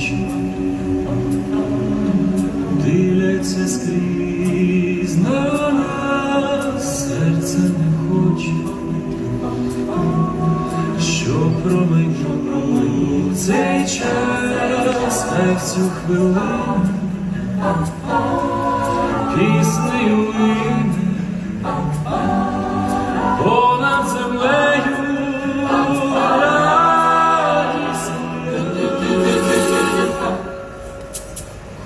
очі дивляться скрізь на нас, серце не хоче, що промайнув цей час, хай в цю хвилину. Піснею